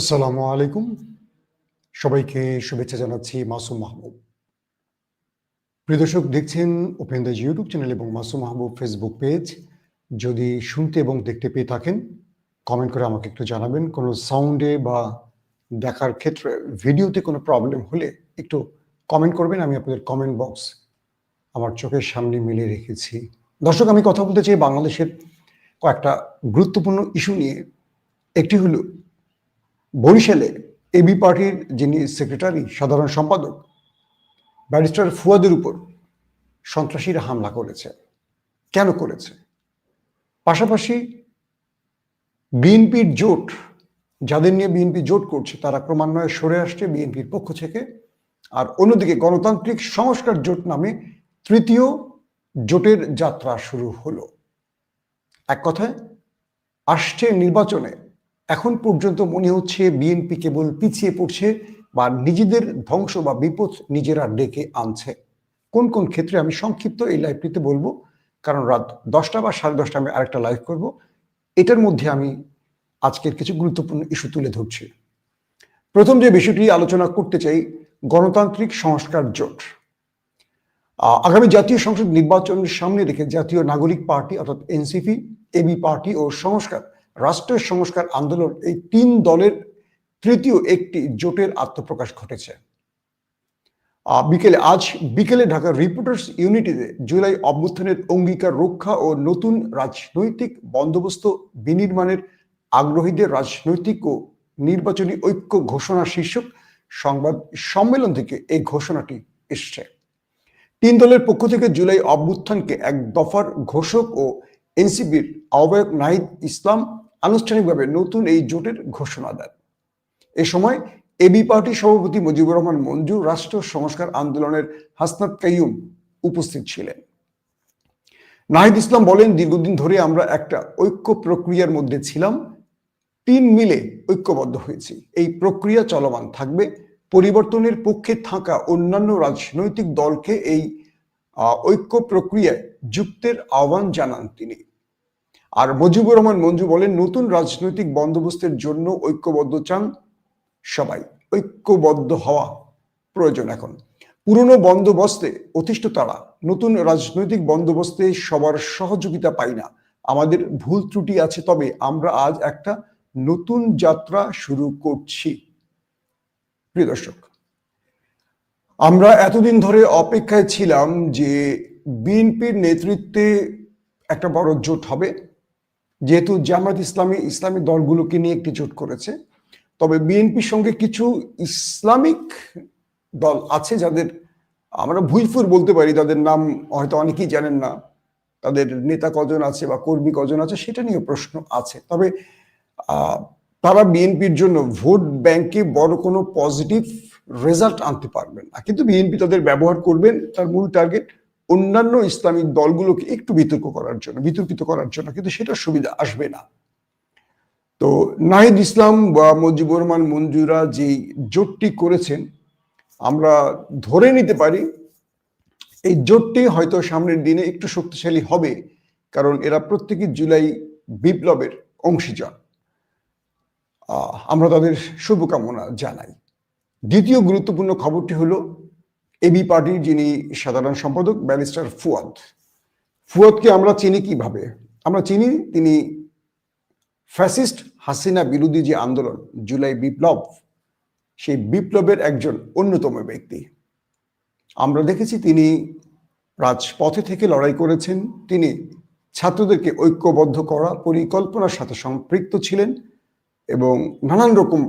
আসসালামু আলাইকুম। সবাইকে শুভেচ্ছা জানাচ্ছি মাসুম মাহবুব। প্রিয় দর্শক, দেখছেন ওপেন দ্য ইউটিউব চ্যানেল এবং মাসুম মাহবুব ফেসবুক পেজ। যদি শুনতে এবং দেখতে পেয়ে থাকেন কমেন্ট করে আমাকে একটু জানাবেন। কোনো সাউন্ডে বা দেখার ক্ষেত্রে ভিডিওতে কোনো প্রবলেম হলে একটু কমেন্ট করবেন। আমি আপনাদের কমেন্ট বক্স আমার চোখের সামনে মিলে রেখেছি। দর্শক, আমি কথা বলতে চাই বাংলাদেশের কয়েকটা গুরুত্বপূর্ণ ইস্যু নিয়ে। একটি হলো বরিশালে এবি পার্টির যিনি সেক্রেটারি, সাধারণ সম্পাদক, ব্যারিস্টার ফুয়াদের উপর সন্ত্রাসীরা হামলা করেছে। কেন করেছে? পাশাপাশি বিএনপির জোট, যাদের নিয়ে বিএনপি জোট করছে, তারা ক্রমান্বয়ে সরে আসছে বিএনপির পক্ষ থেকে। আর অন্যদিকে গণতান্ত্রিক সংস্কার জোট নামে তৃতীয় জোটের যাত্রা শুরু হলো। এক কথায়, আসছে নির্বাচনে এখন পর্যন্ত মনে হচ্ছে বিএনপি কেবল পিছিয়ে পড়ছে বা নিজেদের ধ্বংস বা বিপদ নিজেরা ডেকে আনছে। কোন কোন ক্ষেত্রে আমি সংক্ষিপ্ত এই লাইভটিতে বলব, কারণ রাত দশটা বা সাড়ে দশটা আমি আরেকটা লাইভ করব। এটার মধ্যে আমি আজকের কিছু গুরুত্বপূর্ণ ইস্যু তুলে ধরছি। প্রথম যে বিষয়টি আলোচনা করতে চাই, গণতান্ত্রিক সংস্কার জোট। আগামী জাতীয় সংসদ নির্বাচনের সামনে রেখে জাতীয় নাগরিক পার্টি অর্থাৎ এনসিপি, এবি পার্টি ও সংস্কার রাষ্ট্রের সংস্কার আন্দোলন এই তিন দলের তৃতীয় একটি জোটের আত্মপ্রকাশ ঘটেছে। বিকেলে, আজ বিকেলে ঢাকার রিপোর্টার্স ইউনিটিতে জুলাই অভ্যুত্থানের অঙ্গীকার রক্ষা ও নতুন রাজনৈতিক বন্দোবস্ত বিনির্মাণের আগ্রহীদের রাজনৈতিক ও নির্বাচনী ঐক্য ঘোষণা শীর্ষক সংবাদ সম্মেলন থেকে এই ঘোষণাটি এসছে। তিন দলের পক্ষ থেকে জুলাই অভ্যুত্থানকে এক দফার ঘোষক ও এনসিপির আহ্বায়ক নাহিদ ইসলাম আনুষ্ঠানিকভাবে নতুন এই জোটের ঘোষণা দেন। এ সময় এবি পার্টি সভাপতি মুজিবুর রহমান মঞ্জু রাষ্ট্র সংস্কার আন্দোলনের হাসনাত কাইয়ুম উপস্থিত ছিলেন। নাহিদ ইসলাম বলেন, দীর্ঘদিন ধরে আমরা একটা ঐক্য প্রক্রিয়ার মধ্যে ছিলাম। তিন মিলে ঐক্যবদ্ধ হয়েছি। এই প্রক্রিয়া চলমান থাকবে। পরিবর্তনের পক্ষে থাকা অন্যান্য রাজনৈতিক দলকে এই ঐক্য প্রক্রিয়ায় যুক্তের আহ্বান জানান তিনি। আর মুজিবুর রহমান মঞ্জু বলেন, নতুন রাজনৈতিক বন্দোবস্তের জন্য ঐক্যবদ্ধ চান সবাই। ঐক্যবদ্ধ হওয়া প্রয়োজন এখন। পুরনো বন্দোবস্তে অতিষ্ঠ তারা। নতুন রাজনৈতিক বন্দোবস্তে সবার সহযোগিতা পাই না। আমাদের ভুল ত্রুটি আছে, তবে আমরা আজ একটা নতুন যাত্রা শুরু করছি। প্রিয় দর্শক, আমরা এতদিন ধরে অপেক্ষায় ছিলাম যে বিএনপির নেতৃত্বে একটা বড় জোট হবে। যেহেতু জামাত ইসলামী ইসলামী দলগুলোকে নিয়ে একটি জোট করেছে, তবে বিএনপির সঙ্গে কিছু ইসলামিক দল আছে যাদের আমরা ভুইফুর বলতে পারি, তাদের নাম হয়তো অনেকেই জানেন না, তাদের নেতা কজন আছে বা কর্মী কজন আছে, সেটা নিয়ে প্রশ্ন আছে। তবে তারা বিএনপির জন্য ভোট ব্যাংকে বড় কোনো পজিটিভ রেজাল্ট আনতে পারবেন না। কিন্তু বিএনপি তাদের ব্যবহার করবেন, তার মূল টার্গেট অন্যান্য ইসলামিক দলগুলোকে একটু বিতর্ক করার জন্য, বিতর্কিত করার জন্য, কিন্তু সেটা সুবিধা আসবে না। তো নাহিদ ইসলাম বা মুজিবুর রহমান মঞ্জুরা যে জোটটি করেছেন, আমরা ধরে নিতে পারি এই জোটটি হয়তো সামনের দিনে একটু শক্তিশালী হবে, কারণ এরা প্রত্যেকে জুলাই বিপ্লবের অংশীজন। আমরা তাদের শুভকামনা জানাই। দ্বিতীয় গুরুত্বপূর্ণ খবরটি হলো এবি পার্টির যিনি সাধারণ সম্পাদক, ব্যারিস্টার ফুয়াদ। ফুয়াদকে আমরা চিনি কীভাবে? আমরা চিনি তিনি ফ্যাসিস্ট হাসিনা বিরোধী যে আন্দোলন, জুলাই বিপ্লব, সেই বিপ্লবের একজন অন্যতম ব্যক্তি। আমরা দেখেছি তিনি রাজপথে থেকে লড়াই করেছেন। তিনি ছাত্রদেরকে ঐক্যবদ্ধ করা, পরিকল্পনার সাথে সম্পৃক্ত ছিলেন এবং নানান রকম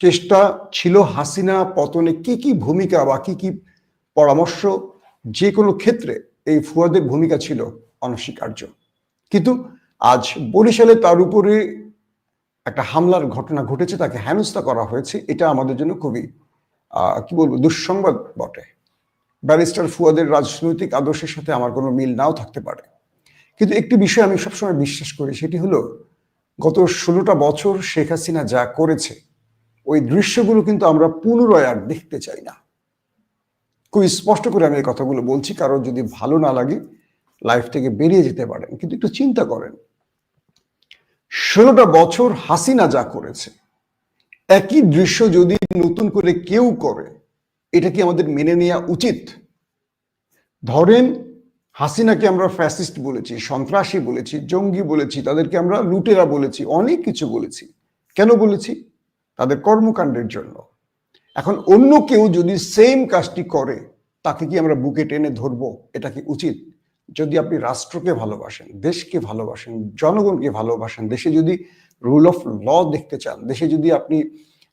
চেষ্টা ছিল হাসিনা পতনে কি কি ভূমিকা বা কি কি পরামর্শ যে কোনো ক্ষেত্রে এই ফুয়াদের ভূমিকা ছিল অনস্বীকার্য। কিন্তু আজ বরিশালে তার উপরে একটা হামলার ঘটনা ঘটেছে, তাকে হেনস্থা করা হয়েছে, এটা আমাদের জন্য খুবই কি বলব, দুঃসংবাদ বটে। ব্যারিস্টার ফুয়াদের রাজনৈতিক আদর্শের সাথে আমার কোনো মিল নাও থাকতে পারে। কিন্তু একটি বিষয় আমি সবসময় বিশ্বাস করি, সেটি হলো গত ষোলোটা বছর শেখ হাসিনা যা করেছে, ওই দৃশ্যগুলো কিন্তু আমরা পুনরায় আর দেখতে চাই না। খুব স্পষ্ট করে আমি এই কথাগুলো বলছি, কারণ যদি ভালো না লাগে লাইফ থেকে বেরিয়ে যেতে পারেন। কিন্তু একটু চিন্তা করেন, ষোলোটা বছর হাসিনা যা করেছে, একই দৃশ্য যদি নতুন করে কেউ করে, এটা কি আমাদের মেনে নেওয়া উচিত? ধরেন, হাসিনাকে আমরা ফ্যাসিস্ট বলেছি, সন্ত্রাসী বলেছি, জঙ্গি বলেছি, তাদেরকে আমরা লুটেরা বলেছি, অনেক কিছু বলেছি। কেন বলেছি? তাদের কর্মকাণ্ডের জন্য। এখন অন্য কেউ যদি সেম কাজটি করে, তাকে কি আমরা বুকে টেনে ধরবো? এটা কি উচিত? যদি আপনি রাষ্ট্রকে ভালোবাসেন, দেশকে ভালোবাসেন, জনগণকে ভালোবাসেন, দেশে যদি রুল অফ ল দেখতে চান, দেশে যদি আপনি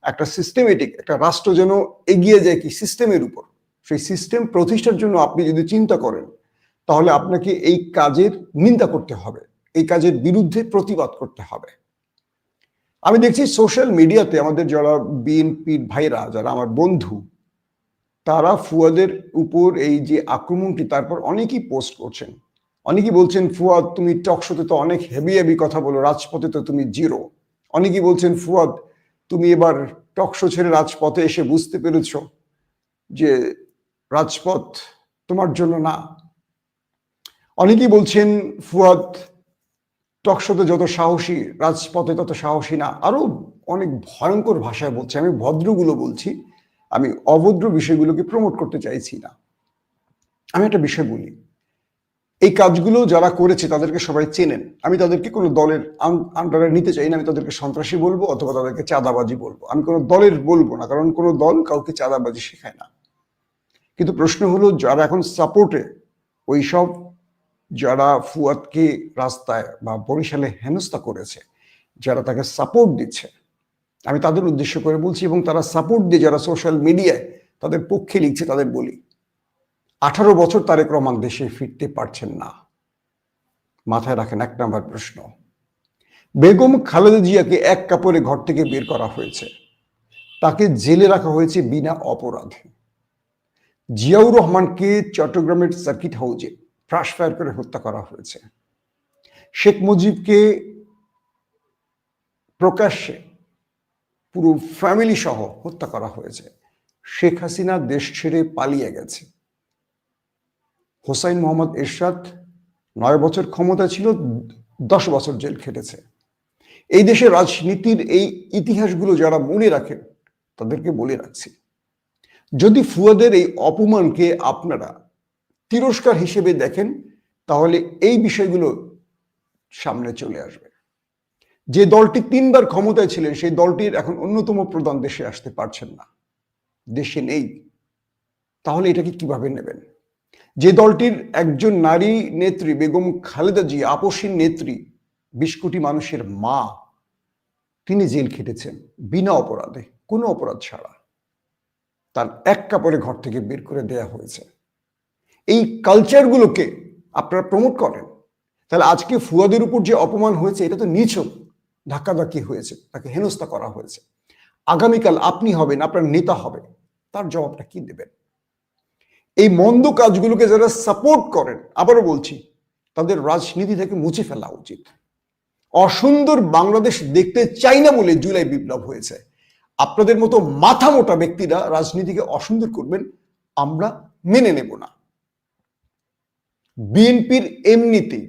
একটা সিস্টেমেটিক একটা রাষ্ট্র যেন এগিয়ে যায় কি সিস্টেমের উপর, সেই সিস্টেম প্রতিষ্ঠার জন্য আপনি যদি চিন্তা করেন, তাহলে আপনাকে এই কাজের নিন্দা করতে হবে, এই কাজের বিরুদ্ধে প্রতিবাদ করতে হবে। আমি দেখছি সোশ্যাল মিডিয়াতে আমাদের যারা বিএনপির ভাইরা, যারা আমার বন্ধু, তারা ফুয়াদের উপর এই যে আক্রমণটি, তারপর অনেকেই পোস্ট করছেন। অনেকেই বলছেন, ফুয়াদ, তুমি টকশোতে তো অনেক হেভি হেভি কথা বলো, রাজপথে তো তুমি জিরো অনেকেই বলছেন, ফুয়াদ, তুমি এবার টকশো ছেড়ে রাজপথে এসে বুঝতে পেরেছ যে রাজপথ তোমার জন্য না। অনেকেই বলছেন, ফুয়াদ টকশোতে যত সাহসী, রাজপথে তত সাহসী না, আরও অনেক ভয়ঙ্কর ভাষায় বলছে, আমি ভদ্রগুলো বলছি, আমি অভদ্র বিষয়গুলোকে প্রমোট করতে চাইছি না। আমি একটা বিষয় বলি, এই কাজগুলো যারা করেছে তাদেরকে সবাই চেনেন। আমি তাদেরকে কোনো দলের আন্ডারে নিতে চাই না, আমি তাদেরকে সন্ত্রাসী বলব অথবা তাদেরকে চাঁদাবাজি বলব। আমি কোনো দলের বলব না, কারণ কোনো দল কাউকে চাঁদাবাজি শেখায় না। কিন্তু প্রশ্ন হলো, যারা এখন সাপোর্টে ওইসব যারা ফুয়াদকে রাস্তায় বা বরিশালে হেনস্থা করেছে, যারা তাকে সাপোর্ট দিচ্ছে, আমি তাদের উদ্দেশ্য করে বলছি এবং তারা সাপোর্ট দিয়ে যারা সোশ্যাল মিডিয়ায় তাদের পক্ষে লিখছে তাদের বলি, আঠারো বছর তারেক রহমান দেশে ফিরতে পারছেন না। মাথায় রাখেন এক নম্বর প্রশ্ন, বেগম খালেদা জিয়াকে এক কাপড়ে ঘর থেকে বের করা হয়েছে, তাকে জেলে রাখা হয়েছে বিনা অপরাধে। জিয়াউর রহমানকে চট্টগ্রামের সার্কিট হাউজে ফ্রাশ ফায়ার করে হত্যা করা হয়েছে। শেখ মুজিবকে প্রকাশ্যে পুরো ফ্যামিলি সহ হত্যা করা হয়েছে। শেখ হাসিনা দেশ ছেড়ে পালিয়ে গেছে। হোসাইন মোহাম্মদ এরশাদ নয় বছর ক্ষমতা ছিল, দশ বছর জেল খেটেছে। এই দেশের রাজনীতির এই ইতিহাসগুলো যারা মনে রাখেন, তাদেরকে বলে রাখছি, যদি ফুয়াদের এই অপমানকে আপনারা তিরস্কার হিসেবে দেখেন, তাহলে এই বিষয়গুলো সামনে চলে আসবে। যে দলটি তিনবার ক্ষমতায় ছিলেন, সেই দলটির এখন অন্যতম প্রধান দেশে আসতে পারছেন না। দেশে নেই। তাহলে এটাকে কীভাবে নেবেন? যে দলটির একজন নারী নেত্রী, বেগম খালেদা জি আপসীন নেত্রী, বিশ কোটি মানুষের মা, তিনি জেল খেটেছেন বিনা অপরাধে, কোনো অপরাধ ছাড়া। তার এক কাপড়ে ঘর থেকে বের করে দেয়া হয়েছে। এই কালচারগুলোকে আপনারা প্রমোট করেন। তাহলে আজকে ফুয়াদের উপর যে অপমান হয়েছে, এটা তো নিছক। ধাক্কাধাক্কি হয়েছে, তাকে হেনস্থা করা হয়েছে। আগামীকাল আপনি হবেন, আপনার নেতা হবে, তার জবাবটা কি দেবেন? এই মন্দ কাজগুলোকে যারা সাপোর্ট করেন, আবারও বলছি, তাদের রাজনীতি থেকে মুছে ফেলা উচিত। অসুন্দর বাংলাদেশ দেখতে চাই না বলে জুলাই বিপ্লব হয়েছে। আপনাদের মতো মাথা মোটা ব্যক্তিরা রাজনীতিকে অসুন্দর করবেন, আমরা মেনে নেব না। বিএনপির এমনিতেই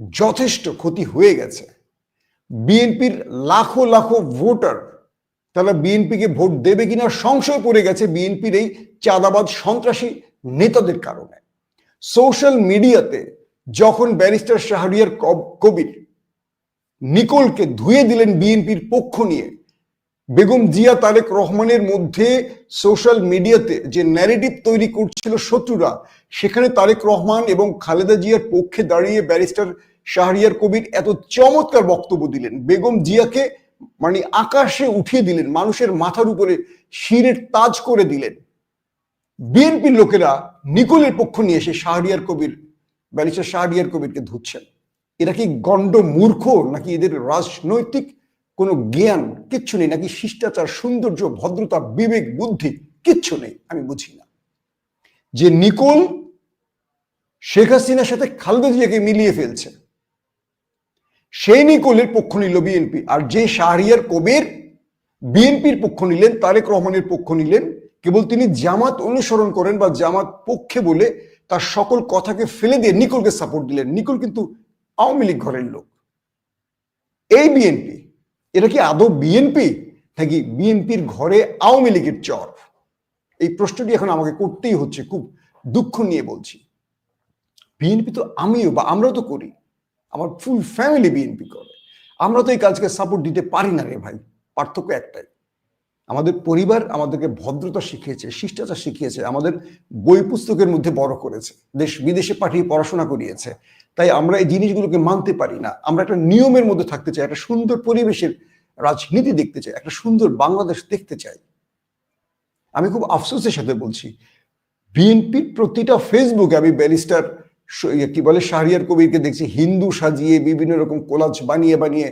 যথেষ্ট ক্ষতি হয়ে গেছে। বিএনপির লাখো লাখো ভোটার, তারা বিএনপিকে ভোট দেবে কিনা সংশয় পড়ে গেছে বিএনপির এই চাঁদাবাদ সন্ত্রাসী নেতাদের কারণে। সোশ্যাল মিডিয়াতে যখন ব্যারিস্টার শাহরিয়ার কবির নিকোলকে ধুয়ে দিলেন বিএনপির পক্ষ নিয়ে বেগম জিয়া তারেক রহমানের মধ্যে সোশ্যাল মিডিয়াতে যে ন্যারেটিভ তৈরি করছিল শত্রুরা, সেখানে তারেক রহমান এবং খালেদা জিয়ার পক্ষে দাঁড়িয়ে ব্যারিস্টার শাহরিয়ার কবির এত চমৎকার বক্তব্য দিলেন। বেগম জিয়াকে মানে আকাশে উঠিয়ে দিলেন, মানুষের মাথার উপরে শিরের তাজ করে দিলেন। বিএনপির লোকেরা নিকোলের পক্ষ নিয়ে এসে শাহরিয়ার কবির ব্যারিস্টার শাহরিয়ার কবিরকে ধুচ্ছেন। এরা কি গণ্ড মূর্খ নাকি এদের রাজনৈতিক কোনো জ্ঞান কিচ্ছু নেই, নাকি শিষ্টাচার, সৌন্দর্য, ভদ্রতা, বিবেক, বুদ্ধি কিচ্ছু নেই, আমি বুঝি না। যে নিকোল শেখ হাসিনার সাথে খালেদা জিয়াকে মিলিয়ে ফেলছে, সেই নিকোলের পক্ষ নিল বিএনপি, আর যে শাহরিয়ার কবির বিএনপির পক্ষ নিলেন, তারেক রহমানের পক্ষ নিলেন, কেবল তিনি জামাত অনুসরণ করেন বা জামাত পক্ষে বলে তার সকল কথাকে ফেলে দিয়ে নিকোলকে সাপোর্ট দিলেন। নিকোল কিন্তু আওয়ামী লীগ ঘরের লোক। এই বিএনপি এটা কি আদৌ বিএনপি নাকি বিএনপির ঘরে আওয়ামী লীগের চর? এই প্রশ্নটি এখন আমাকে করতেই হচ্ছে, খুব দুঃখ নিয়ে বলছি। বিএনপি তো আমিও বা আমরাও তো করি। আমার ফুল ফ্যামিলি বিএনপি করে। আমরা তো এই কাজকে সাপোর্ট দিতে পারি না রে ভাই, পার্থক্য একটাই। আমাদের পরিবার আমাদেরকে ভদ্রতা শিখিয়েছে, শিষ্টাচার শিখিয়েছে, আমাদের বই পুস্তকের মধ্যে বড় করেছে দেশ বিদেশে পাঠিয়ে পড়াশোনা করিয়েছে। তাই আমরা এই জিনিসগুলোকে মানতে পারি না। আমরা একটা নিয়মের মধ্যে থাকতে চাই, একটা সুন্দর পরিবেশের রাজনীতি দেখতে চাই, একটা সুন্দর বাংলাদেশ দেখতে চাই। আমি খুব আফসোসের সাথে বলছি, বিএনপির প্রতিটা ফেসবুকে আমি ব্যারিস্টার কি বলে, শাহরিয়ার কবিরকে দেখছি, হিন্দু সাজিয়ে বিভিন্ন রকম কোলাজ বানিয়ে বানিয়ে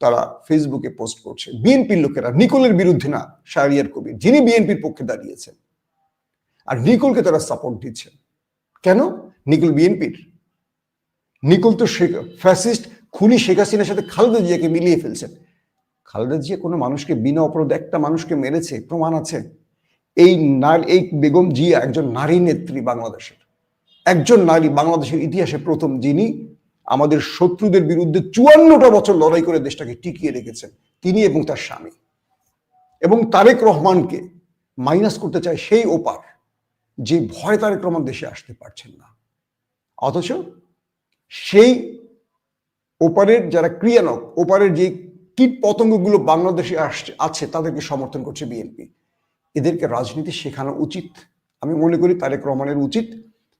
তারা ফেসবুকে পোস্ট করছে। বিএনপির লোকেরা, নিকোলের বিরুদ্ধে না, শাহরিয়ার কবির, যিনি বিএনপির পক্ষে দাঁড়িয়েছেন। আর নিকোলকে তারা সাপোর্ট দিচ্ছেন কেন? নিকোল বিএনপির। নিকোল তো ফ্যাসিস্ট খুনি শেখ হাসিনার সাথে খালেদা জিয়াকে মিলিয়ে ফেলছেন। খালেদা জিয়া কোনো মানুষকে, বিনা অপরাধ একটা মানুষকে মেরেছে, প্রমাণ আছে। এই নারী এই বেগম জিয়া একজন নারী নেত্রী বাংলাদেশের। একজন নারী বাংলাদেশের ইতিহাসে প্রথম যিনি আমাদের শত্রুদের বিরুদ্ধে চুয়ান্নটা বছর লড়াই করে দেশটাকে টিকিয়ে রেখেছেন। তিনি এবং তার স্বামী। এবং তারেক রহমানকে মাইনাস করতে চায় সেই ওপার, যে ভয় তারেক রহমান দেশে আসতে পারছেন না। অথচ সেই ওপারের যারা ক্রিয়ানক, ওপারের যে কীট পতঙ্গগুলো বাংলাদেশে আসছে, আছে, তাদেরকে সমর্থন করছে বিএনপি এদেরকে রাজনীতি শেখানো উচিত। আমি মনে করি তারেক রহমানের উচিত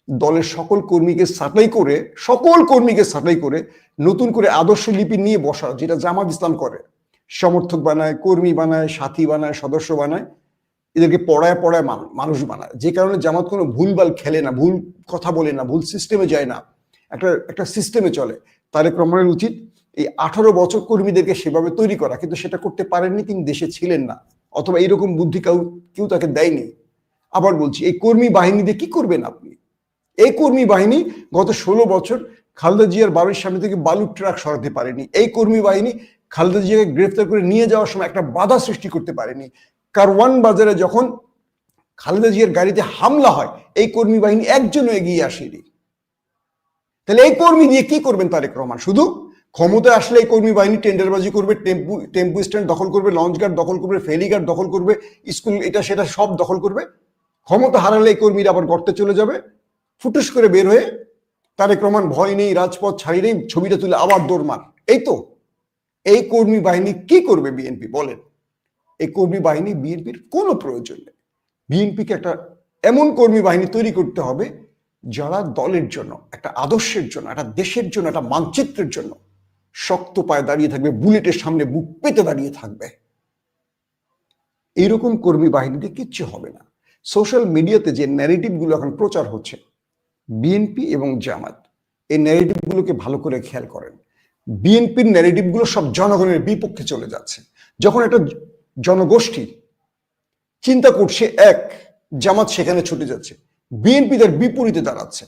দলের সকল কর্মীকে সাটাই করে, সকল কর্মীকে সাটাই করে নতুন করে আদর্শ লিপি নিয়ে বসা, যেটা জামাত ইসলাম করে। সমর্থক বানায়, কর্মী বানায়, সাথী বানায়, সদস্য বানায়, এদেরকে পড়ায় পড়ায় মানুষ বানায়। যে কারণে জামাত কোনো ভুলভাল খেলে না, ভুল কথা বলে না, ভুল সিস্টেমে যায় না। একটা একটা সিস্টেমে চলে। তারেক রহমানের উচিত এই আঠারো বছর কর্মীদেরকে সেভাবে তৈরি করা, কিন্তু সেটা করতে পারেননি তিনি দেশে ছিলেন না। অথবা এইরকম বুদ্ধি কেউ কেউ তাকে দেয়নি। আবার বলছি, এই কর্মী বাহিনী দিয়ে কি করবেন আপনি? এই কর্মী বাহিনী গত ষোলো বছর খালেদা জিয়ার বাড়ির সামনে থেকে বালু ট্রাক সরাতে পারেনি। এই কর্মী বাহিনী খালেদা জিয়াকে গ্রেফতার করে নিয়ে যাওয়ার সময় একটা বাধা সৃষ্টি করতে পারেনি। কারওয়ান বাজারে যখন খালেদা জিয়ার গাড়িতে হামলা হয়, এই কর্মী বাহিনী একজনও এগিয়ে আসেনি। তাহলে এই কর্মী দিয়ে কি করবেন তারেক রহমান? শুধু ক্ষমতায় আসলে এই কর্মী বাহিনী টেন্ডারবাজি করবে, টেম্পু টেম্পু স্ট্যান্ড দখল করবে লঞ্চ গার্ড দখল করবে ফেরিঘাট দখল করবে স্কুল এটা সেটা সব দখল করবে। ক্ষমতা হারালে এই কর্মীরা আবার গর্তে চলে যাবে। ফুটুস করে বের হয়ে তারেক রহমান ভয় নেই, রাজপথ ছাড়ি নেই, ছবিটা তুলে আবার দৌড় মার। এই তো। এই কর্মী বাহিনী কি করবে বিএনপি? বলেন। এই কর্মী বাহিনী বিএনপির কোনো প্রয়োজন নেই। বিএনপিকে একটা এমন কর্মী বাহিনী তৈরি করতে হবে যারা দলের জন্য, একটা আদর্শের জন্য, একটা দেশের জন্য, একটা মানচিত্রের জন্য শক্ত পায়ে দাঁড়িয়ে থাকবে, বুলেটের সামনে বুক পেতে দাঁড়িয়ে থাকবে। এইরকম কর্মী বাহিনীতে কিচ্ছু হবে না। সোশ্যাল মিডিয়াতে যে ন্যারেটিভগুলো এখন প্রচার হচ্ছে বিএনপি এবং জামাত, এই ন্যারেটিভগুলোকে ভালো করে খেয়াল করেন। বিএনপির ন্যারেটিভগুলো সব জনগণের বিপক্ষে চলে যাচ্ছে। যখন একটা জনগোষ্ঠী চিন্তা করছে, এক, জামাত সেখানে ছুটে যাচ্ছে। বিএনপি তার বিপরীতে দাঁড়াচ্ছে।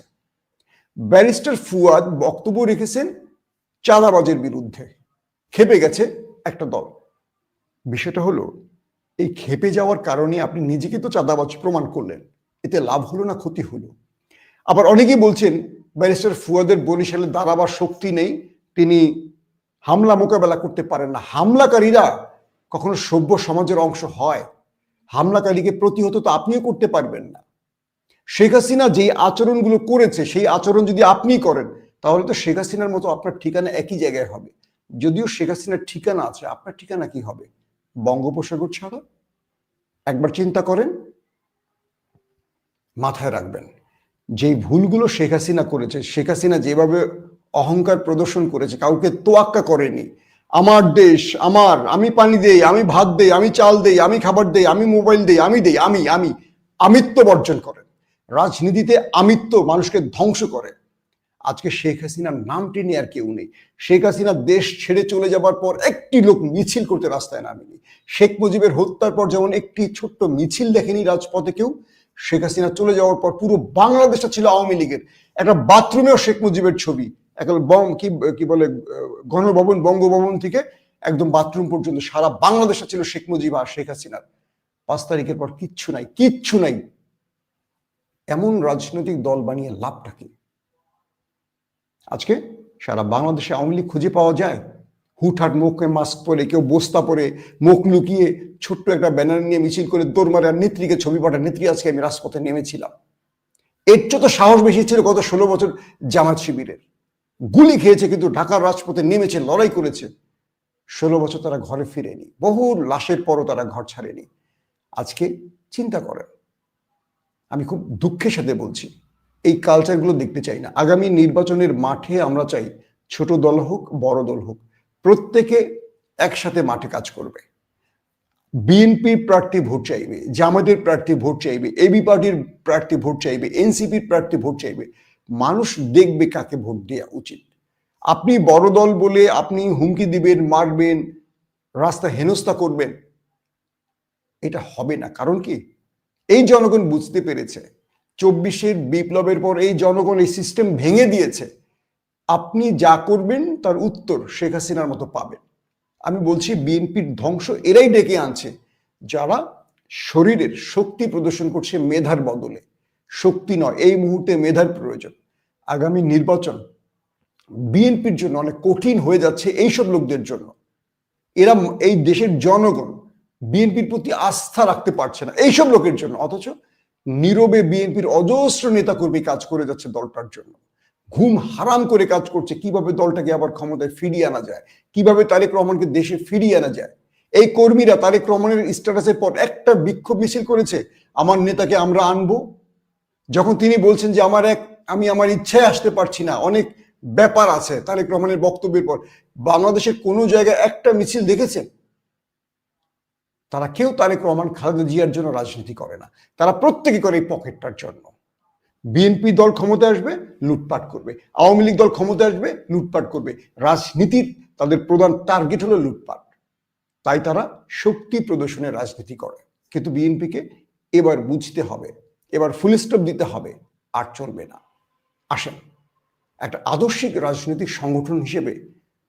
ব্যারিস্টার ফুয়াদ বক্তব্য রেখেছেন চাঁদাবাজের বিরুদ্ধে। খেপে গেছে একটা দল। বিষয়টা হলো, এই খেপে যাওয়ার কারণে আপনি নিজেকে তো চাঁদাবাজ প্রমাণ করলেন। এতে লাভ হলো না ক্ষতি হলো। আবার অনেকেই বলছেন, ব্যারিস্টার ফুয়াদের বরিশালে দাঁড়াবার শক্তি নেই, তিনি হামলা মোকাবেলা করতে পারেন না। হামলাকারীরা কখনো সভ্য সমাজের অংশ হয়। হামলাকারীকে প্রতিহত তো আপনিও করতে পারবেন না। শেখ হাসিনা যে আচরণগুলো করেছে, সেই আচরণ যদি আপনি করেন, তাহলে তো শেখ হাসিনার মতো আপনার ঠিকানা একই জায়গায় হবে। যদিও শেখ হাসিনার ঠিকানা আছে, আপনার ঠিকানা কি হবে? বঙ্গোপসাগর ছাড়া? একবার চিন্তা করেন, মাথায় রাখবেন। যেই ভুলগুলো শেখ হাসিনা করেছে, শেখ হাসিনা যেভাবে অহংকার প্রদর্শন করেছে, কাউকে তোয়াক্কা করেনি। আমার দেশ, আমার, আমি পানি দেই, আমি ভাত দেই, আমি চাল দেই, আমি খাবার দেই, আমি মোবাইল দেই, আমি দেই, আমি আমি, আমিত্ব বর্জন করেন। রাজনীতিতে আমিত্ব মানুষকে ধ্বংস করে। আজকে শেখ হাসিনার নামটি নিয়ে আর কেউ নেই। শেখ হাসিনা দেশ ছেড়ে চলে যাবার পর একটি লোক মিছিল করতে রাস্তায় নামেনি। শেখ মুজিবের হত্যার পর যেমন একটি ছোট্ট মিছিল দেখেনি রাজপথে কেউ, শেখ হাসিনা চলে যাওয়ার পর পুরো বাংলাদেশটা ছিল আওয়ামী লীগের। একটা বাথরুমেও শেখ মুজিবের ছবি এখন বম, কি কি বলে, গণভবন, বঙ্গভবন থেকে একদম বাথরুম পর্যন্ত সারা বাংলাদেশে ছিল শেখ মুজিব আর শেখ হাসিনার। পাঁচ তারিখের পর কিচ্ছু নাই কিচ্ছু নাই। এমন রাজনৈতিক দল বানিয়ে লাভটা কি? আজকে সারা বাংলাদেশে আওয়ামী লীগ খুঁজে পাওয়া যায়। হুটহাট মুখে মাস্ক পরে, কেউ বস্তা পরে, মুখ লুকিয়ে ছোট্ট একটা ব্যানার নিয়ে মিছিল করে দৌড় মারে আর নেত্রীকে ছবি পাঠায়, নেত্রী, আজকে আমি রাজপথে নেমেছিলাম। এর চেয়ে তো সাহস বেশি ছিল গত ষোলো বছর জামাত শিবিরের। গুলি খেয়েছে কিন্তু ঢাকার রাজপথে নেমেছে, লড়াই করেছে। ষোলো বছর তারা ঘরে ফিরেনি, বহু লাশের পরও তারা ঘর ছাড়েনি। আজকে চিন্তা করেন আমি খুব দুঃখের সাথে বলছি, এই কালচারগুলো দেখতে চাই না। আগামী নির্বাচনের মাঠে আমরা চাই ছোট দল হোক, বড় দল হোক, প্রত্যেকে একসাথে মাঠে কাজ করবে। বিএনপি প্রার্থী ভোট চাইবে জামাতের প্রার্থী ভোট চাইবে এবি পার্টির প্রার্থী ভোট চাইবে এনসিপির প্রার্থী ভোট চাইবে। মানুষ দেখবে কাকে ভোট দেওয়া উচিত। আপনি বড় দল বলে আপনি হুমকি দিবেন, মারবেন, রাস্তা হেনস্থা করবেন, এটা হবে না। কারণ কি? এই জনগণ বুঝতে পেরেছে, চব্বিশের বিপ্লবের পর এই জনগণ এই সিস্টেম ভেঙে দিয়েছে। আপনি যা করবেন তার উত্তর শেখ হাসিনার মতো পাবেন। আমি বলছি বিএনপির ধ্বংস এরাই ডেকে আনছে। যারা শরীরের শক্তি প্রদর্শন করছে মেধার বদলে। শক্তি নয়, এই মুহূর্তে মেধার প্রয়োজন। আগামী নির্বাচন বিএনপির জন্য অনেক কঠিন হয়ে যাচ্ছে এইসব লোকদের জন্য। এরা এই দেশের জনগণ বিএনপির প্রতি আস্থা রাখতে পারছে না। এইসব লোকের জন্য। অথচ নীরবে বিএনপির অজস্র নেতাকর্মী কাজ করে যাচ্ছে দলটার জন্য। ঘুম হারাম করে কাজ করছে। কীভাবে দলটাকে আবার ক্ষমতায় ফিরিয়ে আনা যায়? কীভাবে তারেক রহমানকে দেশে ফিরিয়ে আনা যায়? এই কর্মীরা তারেক রহমানের স্ট্যাটাসের পর একটা বিক্ষোভ মিছিল করেছে, আমার নেতাকে আমরা আনব? যখন তিনি বলছেন যে আমার এক, আমি আমার ইচ্ছায় আসতে পারছি না, অনেক ব্যাপার আছে তারেক রহমানের বক্তব্যের পর। বাংলাদেশের কোনো জায়গায় একটা মিছিল দেখেছেন? তারা কেউ তারেক রহমান, খালেদা জিয়ার জন্য রাজনীতি করে না। তারা প্রত্যেকে করে এই পকেটটার জন্য। বিএনপি দল ক্ষমতায় আসবে, লুটপাট করবে। আওয়ামী লীগ দল ক্ষমতায় আসবে, লুটপাট করবে। রাজনীতির তাদের প্রধান টার্গেট হলো লুটপাট। তাই তারা শক্তি প্রদর্শনের রাজনীতি করে। কিন্তু বিএনপিকে এবার বুঝতে হবে, এবার ফুল স্টপ দিতে হবে, আর চলবে না। আসেন, একটা আদর্শিক রাজনৈতিক সংগঠন হিসেবে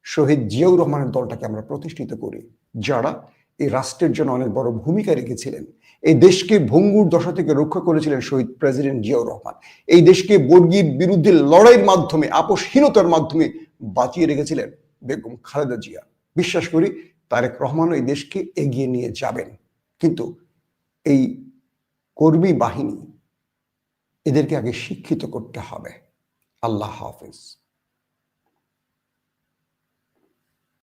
শহীদ জিয়াউর রহমানের দলটাকে আমরা প্রতিষ্ঠিত করি, যারা এই রাষ্ট্রের জন্য অনেক বড় ভূমিকা রেখেছিলেন। এই দেশকে ভঙ্গুর দশা থেকে রক্ষা করেছিলেন শহীদ প্রেসিডেন্ট জিয়াউর রহমান। এই দেশকে বর্গীর বিরুদ্ধে লড়াইয়ের মাধ্যমে, আপোষহীনতার মাধ্যমে বাঁচিয়ে রেখেছিলেন বেগম খালেদা জিয়া। বিশ্বাস করি, তারেক রহমানও এই দেশকে এগিয়ে নিয়ে যাবেন। কিন্তু এই কর্মী বাহিনী, এদেরকে আগে শিক্ষিত করতে হবে। আল্লাহ হাফিজ।